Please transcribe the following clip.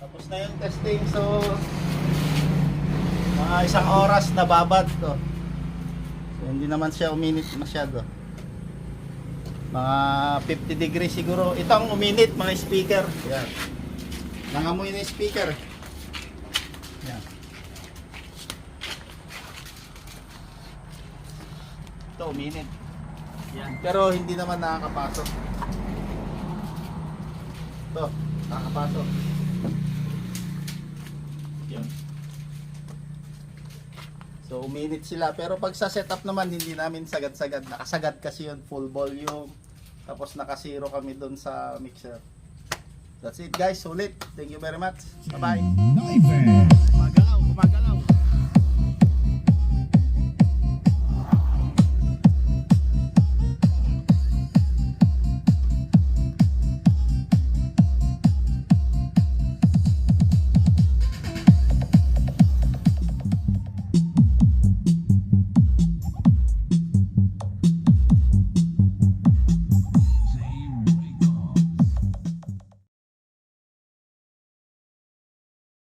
Tapos na yung testing. So, mga isang oras na babad to. So, hindi naman siya uminit masyado. Mga 50 degrees siguro. Ito ang uminit mga speaker. Yan. Nangamoy na yung speaker. Yan. Ito uminit. Yan. Pero hindi naman nakakapasok. Ito, nakakapasok. Yan. So uminit sila pero pag sa setup naman hindi namin sagad-sagad. Nakasagad kasi yun full volume. Tapos nakasiro kami doon sa mixer. That's it guys, sulit. Thank you very much. Bye-bye.